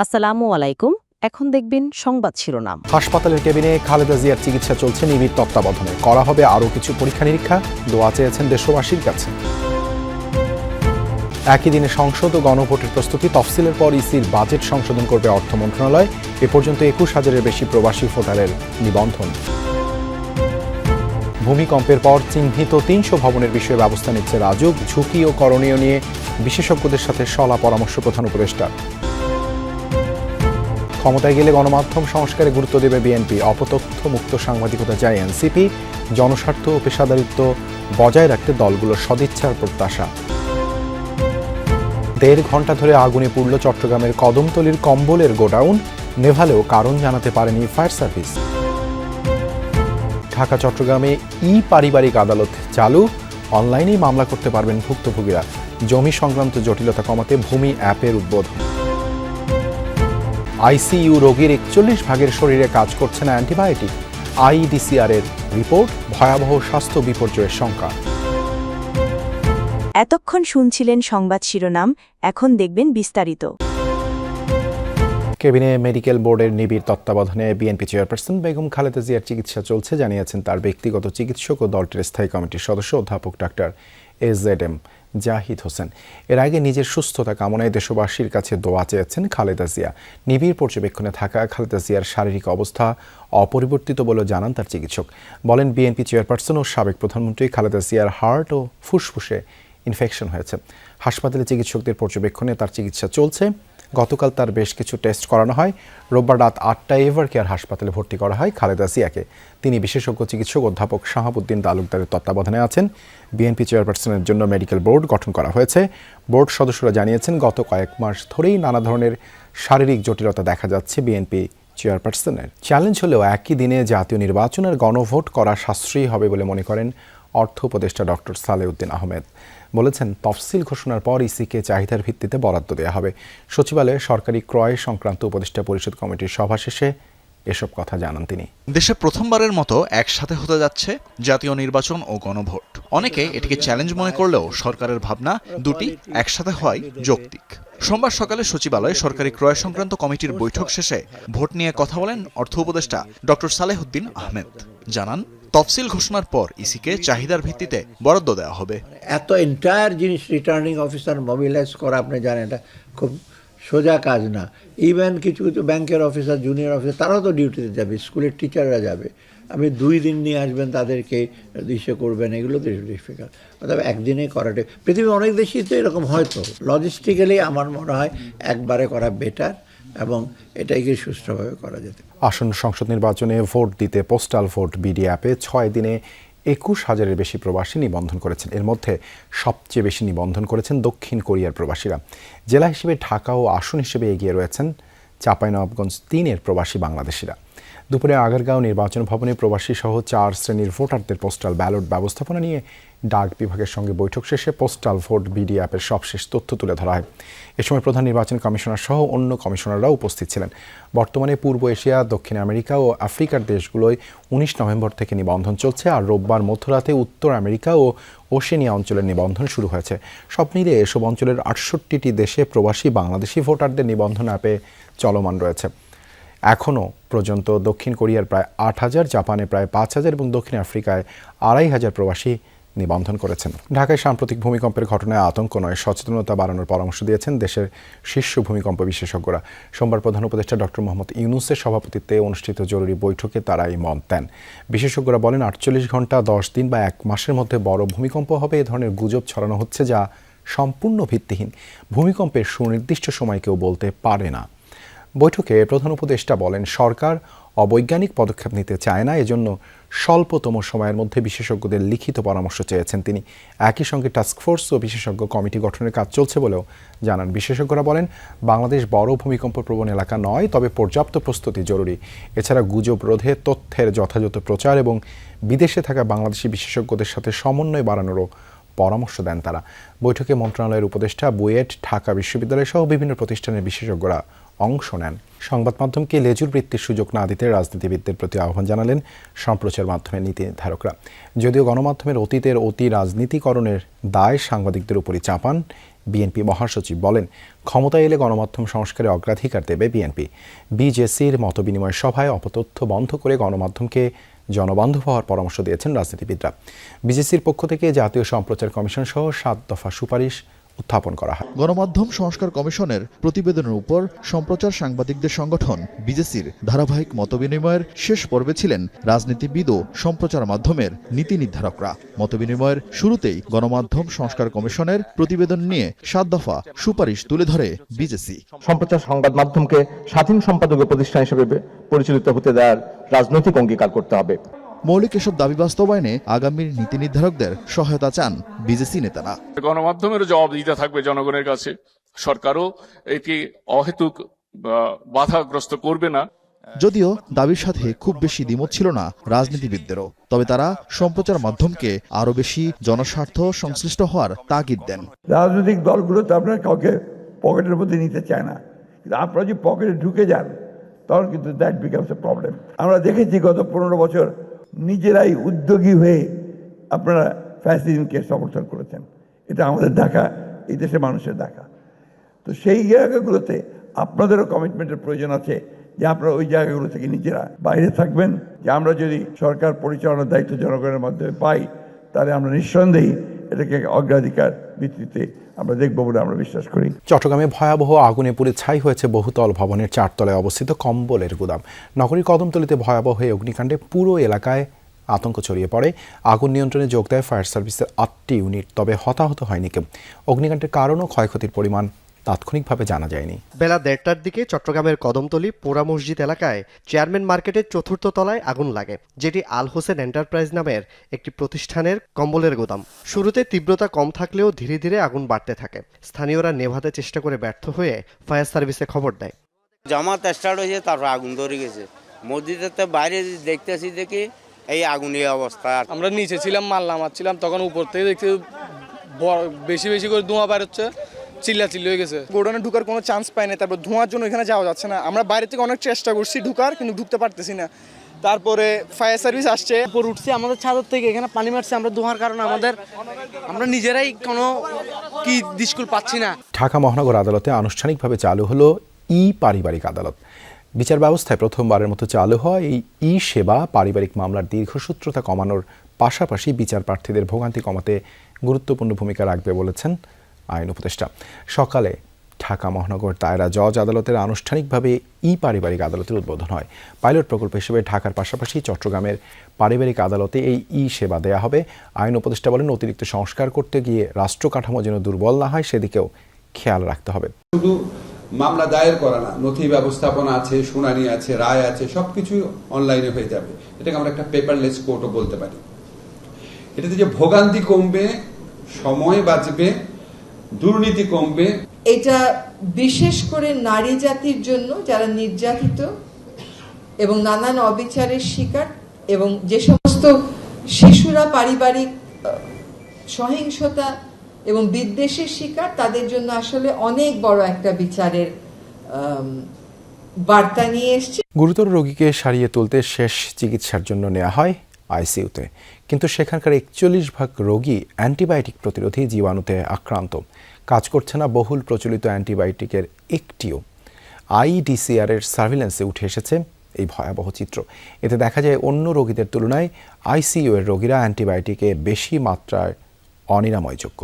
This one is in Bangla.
আসসালামু আলাইকুম। এখন দেখবেন সংবাদ শিরোনাম। হাসপাতালের কেবিনে খালেদা জিয়ার চিকিৎসা চলছে নিবিড় তত্ত্বাবধানে। করা হবে আরও কিছু পরীক্ষা নিরীক্ষা দোয়া চেয়েছেন দেশবাসীর কাছে। একই দিনে সংসদ ও গণভোটের প্রস্তুতি তফসিলের পর ইসির বাজেট সংশোধন করবে অর্থ মন্ত্রণালয়। এ পর্যন্ত একুশ হাজারের বেশি প্রবাসী ভোটারের নিবন্ধন। ভূমিকম্পের পর চিহ্নিত তিনশো ভবনের বিষয়ে ব্যবস্থা নিচ্ছে রাজুক। ঝুঁকি ও করণীয় নিয়ে বিশেষজ্ঞদের সাথে সলা পরামর্শ প্রধান উপদেষ্টা। ক্ষমতায় গেলে গণমাধ্যম সংস্কারে গুরুত্ব দেবে বিএনপি। অপতথ্য মুক্ত সাংবাদিকতা চায় এনসিপি। জনস্বার্থ ও পেশাদারিত্ব বজায় রাখতে দলগুলোর সদিচ্ছার প্রত্যাশা। দেড় ঘণ্টা ধরে আগুনে পুড়ল চট্টগ্রামের কদমতলির কম্বলের গোডাউন। নেভালেও কারণ জানাতে পারেনি ফায়ার সার্ভিস। ঢাকা, চট্টগ্রামে ই পারিবারিক আদালত চালু। অনলাইনেই মামলা করতে পারবেন ভুক্তভোগীরা। জমি সংক্রান্ত জটিলতা কমাতে ভূমি অ্যাপের উদ্বোধন। আইসিইউ রোগীর একচল্লিশ ভাগের শরীরে কাজ করছে না অ্যান্টিবায়োটিক। আইডিসিআর এর রিপোর্ট ভয়াবহ স্বাস্থ্য বিপর্যয়ের শঙ্কা। এতক্ষণ শুনছিলেন সংবাদ শিরোনাম এখন দেখবেন বিস্তারিত। কেবিনে মেডিকেল বোর্ডের নিবিড় তত্ত্বাবধানে বিএনপি চেয়ারপারসন বেগম খালেদা জিয়ার চিকিৎসা চলছে জানিয়েছেন তার ব্যক্তিগত চিকিৎসক ও দলটির স্থায়ী কমিটির সদস্য অধ্যাপক doctor S Z M. Zahid Hossain. এর আগে নিজের সুস্থতা কামনায় দেশবাসীর কাছে দোয়া চেয়েছেন খালেদা জিয়া। নিবিড় পর্যবেক্ষণে থাকা খালেদা জিয়ার শারীরিক অবস্থা অপরিবর্তিত বলে জানান তার চিকিৎসক। বলেন, বিএনপি চেয়ারপারসন ও সাবেক প্রধানমন্ত্রী খালেদা জিয়ার হার্ট ও ফুসফুসে ইনফেকশন হয়েছে। হাসপাতালে চিকিৎসকদের পর্যবেক্ষণে তার চিকিৎসা চলছে। গতকাল তার বেশ কিছু টেস্ট করানো হয়। রোববার রাত আটটায় এভার কেয়ার হাসপাতালে ভর্তি করা হয় খালেদা জিয়াকে। তিনি বিশেষজ্ঞ চিকিৎসক অধ্যাপক শাহাবুদ্দিন তালুকদারের তত্ত্বাবধানে আছেন। বিএনপি চেয়ারপারসনের জন্য মেডিকেল বোর্ড গঠন করা হয়েছে। বোর্ড সদস্যরা জানিয়েছেন, গত কয়েক মাস ধরেই নানা ধরনের শারীরিক জটিলতা দেখা যাচ্ছে বিএনপি চেয়ারপারসনের। চ্যালেঞ্জ হলেও একই দিনে জাতীয় নির্বাচনের গণভোট করা সাশ্রয়ী হবে বলে মনে করেন অর্থ উপদেষ্টা ডক্টর সালেউদ্দিন আহমেদ। বলেছেন, তফসিল ঘোষণার পর ইসিকে চাহিদার ভিত্তিতে বরাদ্দ দেওয়া হবে। সচিবালয়ে সরকারি ক্রয় সংক্রান্ত উপদেষ্টা পরিষদ কমিটির সভা শেষে এসব কথা জানান তিনি। দেশে প্রথমবারের মতো একসাথে হতে যাচ্ছে জাতীয় নির্বাচন ও গণভোট। অনেকে এটিকে চ্যালেঞ্জ মনে করলেও সরকারের ভাবনা দুটি একসাথে হওয়াই যৌক্তিক। সোমবার সকালে সচিবালয়ে সরকারি ক্রয় সংক্রান্ত কমিটির বৈঠক শেষে ভোট নিয়ে কথা বলেন অর্থ উপদেষ্টা ডক্টর সালেহুদ্দিন আহমেদ। জানান তফসিল ঘোষণার পর ইসিকে চাহিদার ভিত্তিতে বরাদ্দ দেওয়া হবে। এত এন্টায়ার জিনিস রিটার্নিং অফিসার মোবিলাইজ করা, আপনি জানেন, এটা খুব সোজা কাজ না। ইভেন কিছু কিছু ব্যাংকের অফিসার জুনিয়র অফিসার তারাও তো ডিউটিতে যাবে স্কুলের টিচাররা যাবে। আপনি দুই দিন নিয়ে আসবেন, তাদেরকে ইসে করবেন, এগুলো তো ডিফিকাল্ট অর্থাৎ একদিনে করাটা, পৃথিবীর অনেক দেশেই তো এরকম হয়তো লজিস্টিক্যালি আমার মনে হয় একবারে করা বেটার এবং এটাকে সুষ্ঠুভাবে করা যেতে আসন সংসদ নির্বাচনে ভোট দিতে পোস্টাল ভোট বিডি অ্যাপে ছয় দিনে একুশ হাজারের বেশি প্রবাসী নিবন্ধন করেছেন। এর মধ্যে সবচেয়ে বেশি নিবন্ধন করেছেন দক্ষিণ কোরিয়ার প্রবাসীরা। জেলা হিসেবে ঢাকা ও আসন হিসেবে এগিয়ে রয়েছেন চাঁপাইনবাবগঞ্জ তিনের প্রবাসী বাংলাদেশিরা। দুপুরে আগারগাঁও নির্বাচন ভবনে প্রবাসী সহ চার শ্রেণির ভোটারদের পোস্টাল ব্যালট ব্যবস্থাপনা নিয়ে ডাক বিভাগের সঙ্গে বৈঠক শেষে পোস্টাল ভোট বিডি অ্যাপের সবশেষ তথ্য তুলে ধরা হয়। এ সময় প্রধান নির্বাচন কমিশনার সহ অন্য কমিশনাররাও উপস্থিত ছিলেন। বর্তমানে পূর্ব এশিয়া, দক্ষিণ আমেরিকা ও আফ্রিকার দেশগুলোয় উনিশ নভেম্বর থেকে নিবন্ধন চলছে আর রোববার মধ্যরাতে উত্তর আমেরিকা ও ওশেনিয়া অঞ্চলের নিবন্ধন শুরু হয়েছে। সব মিলিয়ে এসব অঞ্চলের আটষট্টিটি দেশে প্রবাসী বাংলাদেশি ভোটারদের নিবন্ধন অ্যাপে চলমান রয়েছে। এখনও পর্যন্ত দক্ষিণ কোরিয়ার প্রায় আট হাজার জাপানে প্রায় পাঁচ হাজার এবং দক্ষিণ আফ্রিকায় আড়াই হাজার প্রবাসী নিবন্ধন করেছেন। ঢাকায় সাম্প্রতিক ভূমিকম্পের ঘটনায় আতঙ্ক নয়, সচেতনতা বাড়ানোর পরামর্শ দিয়েছেন দেশের শীর্ষ ভূমিকম্প বিশেষজ্ঞরা। সোমবার প্রধান উপদেষ্টা ডক্টর মোহাম্মদ ইউনুসের সভাপতিত্বে অনুষ্ঠিত জরুরি বৈঠকে তারা এই মত দেন। বিশেষজ্ঞরা বলেন, আটচল্লিশ ঘণ্টা দশ দিন বা এক মাসের মধ্যে বড় ভূমিকম্প হবে, এ ধরনের গুজব ছড়ানো হচ্ছে যা সম্পূর্ণ ভিত্তিহীন। ভূমিকম্পের সুনির্দিষ্ট সময় কেউ বলতে পারে না। বৈঠকে প্রধান উপদেষ্টা বলেন, সরকার অবৈজ্ঞানিক পদক্ষেপ নিতে চায় না, এজন্য স্বল্পতম সময়ের মধ্যে বিশেষজ্ঞদের লিখিত পরামর্শ চেয়েছেন তিনি। একই সঙ্গে টাস্কফোর্স ও বিশেষজ্ঞ কমিটি গঠনের কাজ চলছে বলেও জানান। বিশেষজ্ঞরা বলেন, বাংলাদেশ বড় ভূমিকম্প প্রবণ এলাকা নয়, তবে পর্যাপ্ত প্রস্তুতি জরুরি। এছাড়া গুজব, রোধে তথ্যের যথাযথ প্রচার এবং বিদেশে থাকা বাংলাদেশি বিশেষজ্ঞদের সাথে সমন্বয় বাড়ানোরও পরামর্শ দেন তারা। বৈঠকে মন্ত্রণালয়ের উপদেষ্টা বুয়েট, ঢাকা বিশ্ববিদ্যালয় সহ বিভিন্ন প্রতিষ্ঠানের বিশেষজ্ঞরা অংশ নেন। সংবাদ মাধ্যমকে লেজুর বৃত্তির সুযোগ না দিতে রাজনীতিবিদদের প্রতি আহ্বান জানালেন সম্প্রচার মাধ্যমের নীতি নির্ধারকরা যদিও গণমাধ্যমের অতীতের অতি রাজনীতিকরণের দায় সাংবাদিকদের উপরই চাপান, বিএনপি মহাসচিব বলেন, ক্ষমতায় এলে গণমাধ্যম সংস্কারে অগ্রাধিকার দেবে বিএনপি। বিজেসির মতবিনিময় সভায় অপতথ্য বন্ধ করে গণমাধ্যমকে জনবান্ধব হওয়ার পরামর্শ দিয়েছেন রাজনীতিবিদরা। বিজেসির পক্ষ থেকে জাতীয় সম্প্রচার কমিশন সহ সাত দফা সুপারিশ উত্থাপন করা হয়। গণমাধ্যম সংস্কার কমিশনের প্রতিবেদনের উপর সম্প্রচার সাংবাদিকদের সংগঠন বিজেসির ধারাবাহিক মতবিনিময়ের শেষ পর্বে ছিলেন রাজনীতিবিদ ও সম্প্রচার মাধ্যমের নীতি নির্ধারকরা। মতবিনিময়ের শুরুতেই গণমাধ্যম সংস্কার কমিশনের প্রতিবেদন নিয়ে সাত দফা সুপারিশ তুলে ধরে বিজেসি। সম্প্রচার সংবাদ মাধ্যমকে স্বাধীন সম্পাদকীয় প্রতিষ্ঠান হিসেবে পরিচালিত হতে দেওয়ার রাজনৈতিক অঙ্গীকার করতে হবে। মৌলিক এসব দাবি বাস্তবায়নে আগামীর নীতি নির্ধারকদের সহায়তা চান বিজেসি নেতারা। গণমাধ্যমেরও জবাব দিতে থাকবে জনগণের কাছে। সরকারও এটি অহেতুক বা বাধাগ্রস্ত করবে না। যদিও দাবির সাথে খুব বেশি দ্বিমত ছিল না রাজনীতিবিদদেরও। তবে তারা সম্প্রচার মাধ্যমকে আরও বেশি জনস্বার্থ সংশ্লিষ্ট হওয়ার তাগিদ দেন। রাজনৈতিক দলগুলো তো আপনার কাউকে পকেটের মধ্যে নিতে চায় না। কিন্তু আপনারা যদি পকেটে ঢুকে যান তখন কিন্তু দ্যাট বিকামস এ প্রবলেম আমরা দেখেছি গত পনেরো বছর নিজেরাই উদ্যোগী হয়ে আপনারা ফ্যাসিজমকে সমর্থন করেছেন। এটা আমাদের দেখা এই দেশের মানুষের দেখা তো সেই জায়গাগুলোতে আপনাদেরও কমিটমেন্টের প্রয়োজন আছে যে আপনারা ওই জায়গাগুলো থেকে নিজেরা বাইরে থাকবেন। যে আমরা যদি সরকার পরিচালনার দায়িত্ব জনগণের মাধ্যমে পাই, তাহলে আমরা নিঃসন্দেহে এটাকে অগ্রাধিকার ভিত্তিতে আমরা দেখব বলে আমরা বিশ্বাস করি। চট্টগ্রামে ভয়াবহ আগুনে পুড়ে ছাই হয়েছে বহুতল ভবনের চারতলায় অবস্থিত কম্বলের গুদাম। নগরীর কদমতলিতে ভয়াবহ হয়ে অগ্নিকাণ্ডে পুরো এলাকায় আতঙ্ক ছড়িয়ে পড়ে। আগুন নিয়ন্ত্রণে যোগ দেয় ফায়ার সার্ভিসের আটটি ইউনিট, তবে হতাহত হয়নি কেউ। অগ্নিকাণ্ডের কারণ ও ক্ষয়ক্ষতির পরিমাণ তাৎক্ষণিকভাবে জানা যায়নি। বেলা দেড়টার দিকে চট্টগ্রামের কদমতলি পোড়া মসজিদ এলাকায় চেয়ারম্যান মার্কেটের চতুর্থ তলায় আগুন লাগে যেটি আল হোসেন এন্টারপ্রাইজ নামের একটি প্রতিষ্ঠানের কম্বলের গোদাম। শুরুতে তীব্রতা কম থাকলেও ধীরে ধীরে আগুন বাড়তে থাকে। স্থানীয়রা নেভাতে চেষ্টা করে ব্যর্থ হয়ে ফায়ার সার্ভিসে খবর দেয়। জামাত স্টার্ট হয়েছে তারপর আগুন ধরে গেছে। মসজিদের তো বাইরে দেখতেছি দেখি এই আগুনের অবস্থা। আমরা নিচে ছিলাম মাল নামাচ্ছিলাম তখন উপর থেকে দেখছি বড়- বেশি বেশি করে ধোঁয়া বেরোচ্ছে। চিল্লা চিল্লি হয়ে গেছে। গোডাউনে ঢুকার কোনো চান্স পাই না তারপর ধোঁয়ার জন্য এখানে যাওয়া যাচ্ছে না। আমরা বাইরে থেকে অনেক চেষ্টা করছি ঢুকার কিন্তু ঢুকতে পারতেছি না। তারপরে ফায়ার সার্ভিস আসছে। উপর উঠছি আমাদের ছাদের থেকে এখানে পানি মারছে আমরা ধোঁয়ার কারণে আমাদের আমরা নিজেরাই কোনো কি দিস্কুল পাচ্ছি না। ঢাকা মহানগর আদালতে আনুষ্ঠানিকভাবে চালু হলো ই পারিবারিক আদালত। বিচার ব্যবস্থায় প্রথমবারের মতো চালু হয় এই ই সেবা পারিবারিক মামলার দীর্ঘসূত্রতা কমানোর পাশাপাশি বিচার প্রার্থীদের ভোগান্তি কমাতে গুরুত্বপূর্ণ ভূমিকা রাখবে বলেছেন আইন উপদেষ্টা। সকালে ঢাকা মহানগর দায়রা জজ আদালতের আনুষ্ঠানিকভাবে ই পারিবারিক আদালতের উদ্বোধন হয়। পাইলট প্রকল্প হিসেবে ঢাকার পাশাপাশি চট্টগ্রামের পারিবারিক আদালতে এই ই সেবা দেয়া হবে। আইন উপদেষ্টা বলেন, অতিরিক্ত সংস্কার করতে গিয়ে রাষ্ট্র কাঠামো যেন দুর্বল না হয়, সেদিকেও খেয়াল রাখতে হবে। শুধু মামলা দায়ের করা না, নথি ব্যবস্থাপনা আছে, শুনানি আছে, রায় আছে সবকিছু অনলাইনে হয়ে যাবে। এটাকে আমরা একটা পেপারলেস কোর্টও বলতে পারি। এটাতে যে ভোগান্তি কমবে, সময় বাঁচবে দুর্নীতি কমবে। এটা বিশেষ করে নারী জাতির জন্য যারা নির্যাতিত এবং নানান অবিচারের শিকার এবং যে সমস্ত শিশুরা পারিবারিক সহিংসতা এবং বিদ্বেষের শিকার তাদের জন্য আসলে অনেক বড় একটা বিচারের বার্তা নিয়ে এসছে। গুরুতর রোগীকে সারিয়ে তুলতে শেষ চিকিৎসার জন্য নেওয়া হয়। আইসিইউতে। কিন্তু সেখানকার একচল্লিশ ভাগ রোগী অ্যান্টিবায়োটিক প্রতিরোধী জীবাণুতে আক্রান্ত। কাজ করছে না বহুল প্রচলিত অ্যান্টিবায়োটিকের একটিও। আইডিসিআরের সার্ভিলেন্সে উঠে এসেছে এই ভয়াবহ চিত্র। এতে দেখা যায় অন্য রোগীদের তুলনায় আইসিইউ এর রোগীরা অ্যান্টিবায়োটিকে বেশি মাত্রায় অনিরাময়যোগ্য।